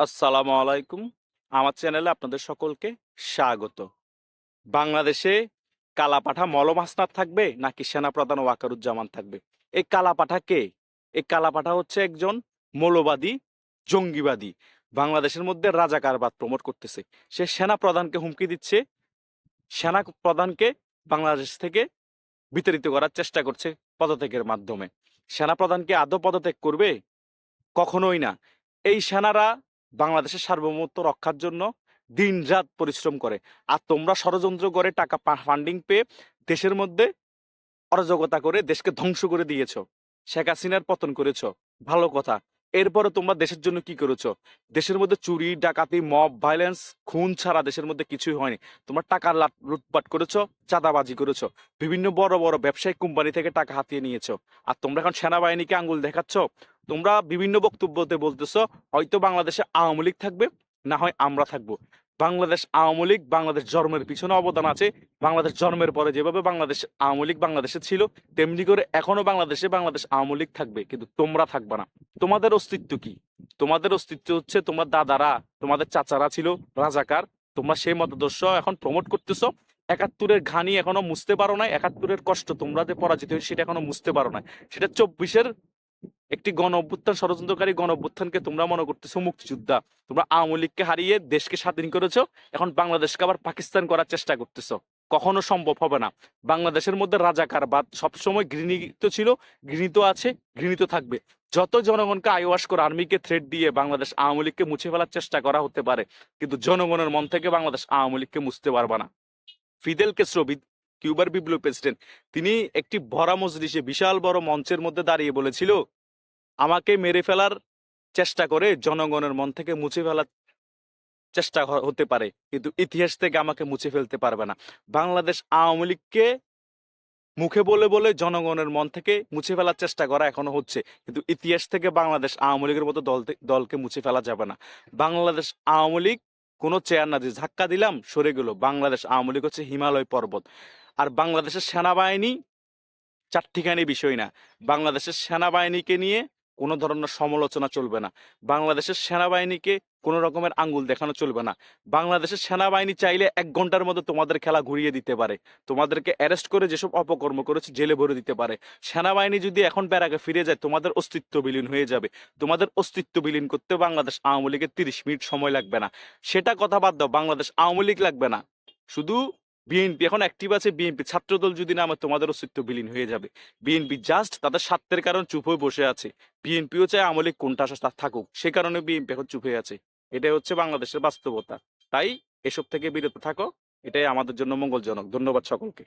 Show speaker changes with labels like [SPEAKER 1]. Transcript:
[SPEAKER 1] আসসালামু আলাইকুম। আমার চ্যানেলে আপনাদের সকলকে স্বাগত। বাংলাদেশে কালাপাঠা মলম হাসনাত থাকবে নাকি সেনাপ্রধান ওয়াকারুজ্জামান থাকবে? এই কালাপাঠা কে? এই কালাপাঠা হচ্ছে একজন মৌলবাদী, জঙ্গিবাদী, বাংলাদেশের মধ্যে রাজাকারবাদ প্রমোট করতেছে। সে সেনা প্রধানকে হুমকি দিচ্ছে। সেনা প্রধানকে বাংলাদেশ থেকে বিতাড়িত করার চেষ্টা করছে পদত্যাগের মাধ্যমে। সেনা প্রধানকে আদৌ পদত্যাগ করবে? কখনোই না। এই সেনারা বাংলাদেশের সার্বভৌমত্ব রক্ষার জন্য দিনরাত পরিশ্রম করে। আর তোমরা ষড়যন্ত্র করে টাকা ফান্ডিং পেয়ে দেশের মধ্যে অরাজকতা করে দেশকে ধ্বংস করে দিয়েছ। শেখ হাসিনার পতন করেছ। ভালো কথা। এরপরে তোমরা দেশের জন্য কি করেছ? দেশের মধ্যে চুরি, ডাকাতি মব ভাইলেন্স খুন ছাড়া দেশের মধ্যে কিছুই হয়নি। তোমরা টাকা লাট- লুটপাট করেছ, চাঁদাবাজি করেছ। বিভিন্ন বড় বড় ব্যবসায়িক কোম্পানি থেকে টাকা হাতিয়ে নিয়েছো। আর তোমরা এখন সেনাবাহিনীকে আঙ্গুল দেখাচ্ছ। তোমরা বিভিন্ন বক্তব্যতে বলতেছো, হয়তো বাংলাদেশে আওয়ামী লীগ থাকবে, না হয় আমরা থাকব। বাংলাদেশ আওয়ামী লীগ, বাংলাদেশ জন্মের পিছনে অবদান আছে। বাংলাদেশ জন্মের পরে যেভাবে বাংলাদেশ আওয়ামী লীগ বাংলাদেশে ছিল, তেমনি করে এখনও বাংলাদেশে বাংলাদেশ আওয়ামী লীগ থাকবে, কিন্তু তোমরা থাকবে না। তোমাদের অস্তিত্ব কি? তোমাদের অস্তিত্ব হচ্ছে তোমার দাদারা, তোমাদের চাচারা ছিল রাজাকার, তোমরা সেই মতাদর্শ এখন প্রমোট করতেছো। একাত্তরের ঘানি এখনও মুছতে পারো না একাত্তরের কষ্ট তোমরা যে পরাজিত সেটা এখনও মুছতে পারো না সেটা চব্বিশের একটি গণ অভ্যুত্থান ষড়যন্ত্রকারী গণ অভ্যুত্থানকে তোমরা মনে করতেছো মুক্তিযোদ্ধা। তোমরা আওয়ামী লীগকে হারিয়ে দেশকে স্বাধীন করেছ, এখন বাংলাদেশকে আবার পাকিস্তান করার চেষ্টা করতেছো। কখনো সম্ভব হবে না। বাংলাদেশের মধ্যে রাজাকারবাদ সবসময় ঘৃণিত ছিল, ঘৃণিত আছে, ঘৃণিত থাকবে। যত জনগণকে আইওয়াস করে আর্মিকে থ্রেট দিয়ে বাংলাদেশ আওয়ামী লীগকে মুছে ফেলার চেষ্টা করা হতে পারে, কিন্তু জনগণের মন থেকে বাংলাদেশ আওয়ামী লীগকে মুছতে পারবে না। ফিদেল কেস্ট্রো বি- কিউবার বিপ্লবী প্রেসিডেন্ট, তিনি একটি ভরা মজলিসে বিশাল বড় মঞ্চের মধ্যে দাঁড়িয়ে বলেছিল আমাকে মেরে ফেলার চেষ্টা করে জনগণের মন থেকে মুছে ফেলার চেষ্টা হতে পারে। কিন্তু ইতিহাস থেকে আমাকে মুছে ফেলতে পারবে না। বাংলাদেশ আওয়ামী লীগকে মুখে বলে বলে জনগণের মন থেকে মুছে ফেলার চেষ্টা করা এখনও হচ্ছে। কিন্তু ইতিহাস থেকে বাংলাদেশ আওয়ামী লীগের মতো দল দলকে মুছে ফেলা যাবে না। বাংলাদেশ আওয়ামী লীগ, কোনো চেয়ার না যে ধাক্কা দিলাম, সরে গেল। বাংলাদেশ আওয়ামী লীগ হচ্ছে হিমালয় পর্বত। আর বাংলাদেশের সেনাবাহিনী চারটিখানি বিষয় না। বাংলাদেশের সেনাবাহিনীকে নিয়ে কোনো ধরনের সমালোচনা চলবে না। বাংলাদেশের সেনাবাহিনীকে কোনো রকমের আঙ্গুল দেখানো চলবে না। বাংলাদেশের সেনাবাহিনী চাইলে এক ঘণ্টার মধ্যে তোমাদের খেলা ঘুরিয়ে দিতে পারে। তোমাদেরকে অ্যারেস্ট করে যেসব অপকর্ম করেছে জেলে ভরে দিতে পারে। সেনাবাহিনী যদি এখন ব্যারাকে ফিরে যায়, তোমাদের অস্তিত্ব বিলীন হয়ে যাবে। তোমাদের অস্তিত্ব বিলীন করতে বাংলাদেশ আওয়ামী লীগের তিরিশ মিনিট সময় লাগবে না। সেটা কথা বাদ দাও, বাংলাদেশ আওয়ামী লীগ লাগবে না। শুধু বিএনপি, এখন অ্যাক্টিভ আছে বিএনপি। ছাত্রদল যদি না আমার তোমাদের অস্তিত্ব বিলীন হয়ে যাবে। বিএনপি জাস্ট তাদের স্বার্থের কারণ চুপ হয়ে বসে আছে। বিএনপিও চায় আমলে কোনটা থাকুক। সে কারণে বিএনপি এখন চুপ হয়ে আছে। এটাই হচ্ছে বাংলাদেশের বাস্তবতা। তাই এসব থেকে বিরত থাকো। এটাই আমাদের জন্য মঙ্গলজনক। ধন্যবাদ সকলকে।